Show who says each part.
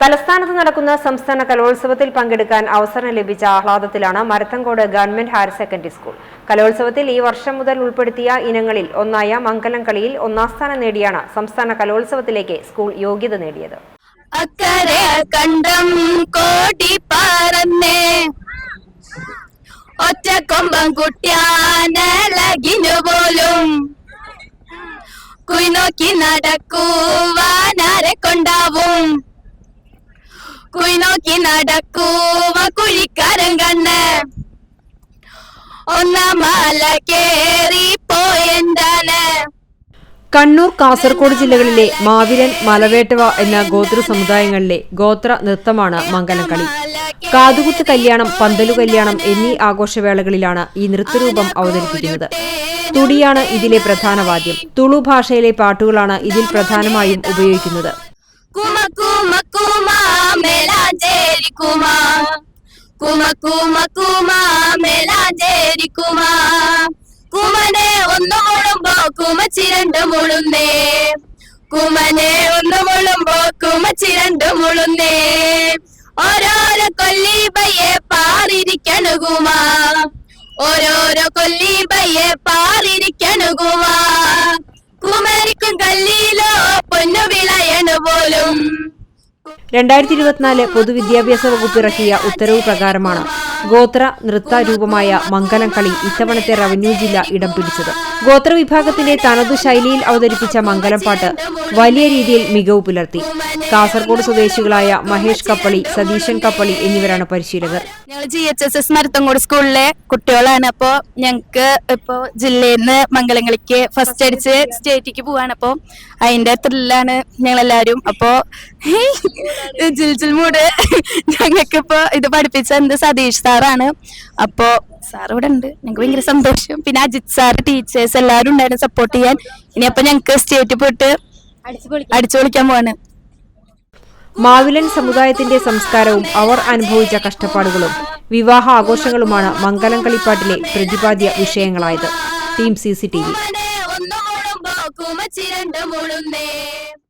Speaker 1: തലസ്ഥാനത്ത് നടക്കുന്ന സംസ്ഥാന കലോത്സവത്തിൽ പങ്കെടുക്കാൻ അവസരം ലഭിച്ച ആഹ്ലാദത്തിലാണ് Marathamkode government higher secondary school. കലോത്സവത്തിൽ ഈ വർഷം മുതൽ ഉൾപ്പെടുത്തിയ ഇനങ്ങളിൽ ഒന്നായ മംഗലം കളിയിൽ ഒന്നാം സ്ഥാനം നേടിയാണ് സംസ്ഥാന കലോത്സവത്തിലേക്ക് സ്കൂൾ യോഗ്യത നേടിയത്.
Speaker 2: അക്കരെ കണ്ടം കോടി ഒറ്റ കുയിനോക്കി നടക്കൂവ കുഴിക്കാരൻ കണ്ണ്. ഒന്നാം മല കേറി പോയെന്താണ്?
Speaker 1: കണ്ണൂർ കാസർഗോഡ് ജില്ലകളിലെ മാവിരൻ മലവേട്ടവ എന്ന ഗോത്ര സമുദായങ്ങളിലെ ഗോത്ര നൃത്തമാണ് മംഗലം കളി കാതുകുത്ത് കല്യാണം പന്തലു കല്യാണം എന്നീ ആഘോഷവേളകളിലാണ് ഈ നൃത്തരൂപം അവതരിപ്പിക്കുന്നത്. തുടിയാണ് ഇതിലെ പ്രധാന വാദ്യം. തുളു ഭാഷയിലെ പാട്ടുകളാണ് ഇതിൽ പ്രധാനമായും ഉപയോഗിക്കുന്നത്.
Speaker 2: കുമ കുമ കുമ കുമ മേലാഞ്ചേരി കുമ. കുമനെ ഒന്ന് മുഴുമ്പോ കുമച്ചിരണ്ട് മുഴുന്നേ. കുമനെ ഒന്ന് മുഴുമ്പോ കുമച്ചിരണ്ട് മുഴുന്നേ. ഓരോരോ കൊല്ലി പയ്യെ കുമ. ഓരോരോ കൊല്ലി പയ്യെ കുമ. കുമരിക്കും കല്ലിലോ പൊന്നു വിളയണു പോലും.
Speaker 1: രണ്ടായിരത്തി ഇരുപത്തിനാല് പൊതുവിദ്യാഭ്യാസ വകുപ്പ് ഇറക്കിയ ഉത്തരവ് പ്രകാരമാണ് ഗോത്ര നൃത്ത രൂപമായ മംഗലം കളി ഇത്തവണത്തെ റവന്യൂ ജില്ല ഇടം പിടിച്ചത്. ഗോത്ര വിഭാഗത്തിന്റെ തനതു ശൈലിയിൽ അവതരിപ്പിച്ച മംഗലം പാട്ട് വലിയ രീതിയിൽ മികവ് പുലർത്തി. കാസർഗോഡ് സ്വദേശികളായ മഹേഷ് കപ്പളി സതീശൻ കപ്പളി എന്നിവരാണ് പരിശീലകർ.
Speaker 2: ഞങ്ങൾ G H S S Marathamkode സ്കൂളിലെ കുട്ടികളാണ്. അപ്പോ ഞങ്ങൾക്ക് ഇപ്പോ ജില്ലയിൽ നിന്ന് മംഗലങ്ങളിക്ക് ഫസ്റ്റ് അടിച്ച് സ്റ്റേറ്റിക്ക് പോവാണ്. അപ്പോ അതിന്റെ ത്രില്ലാണ് ഞങ്ങൾ ഞങ്ങളെല്ലാരും. അപ്പോ ജിൽ ജിൽ മൂട് ഞങ്ങൾക്ക് ഇപ്പോ ഇത് പഠിപ്പിച്ച എന്ത് സതീഷ് സാറാണ്. അപ്പോ സാർ ഇവിടെ ഉണ്ട്. ഞങ്ങൾക്ക് ഭയങ്കര സന്തോഷം. പിന്നെ അജിത് സാർ ടീച്ചേഴ്സ് എല്ലാവരും ഉണ്ടായിരുന്നു സപ്പോർട്ട് ചെയ്യാൻ. ഇനി അപ്പൊ ഞങ്ങൾക്ക് സ്റ്റേറ്റ് പോയിട്ട് അടിച്ചു പൊളിക്കാൻ പോവാണ്.
Speaker 1: മാവിലൻ സമുദായത്തിന്റെ സംസ്കാരവും അവർ അനുഭവിച്ച കഷ്ടപ്പാടുകളും വിവാഹ ആഘോഷങ്ങളുമാണ് മംഗലം കളിപ്പാട്ടിലെ പ്രതിപാദ്യ വിഷയങ്ങളായത്. Team C C T V.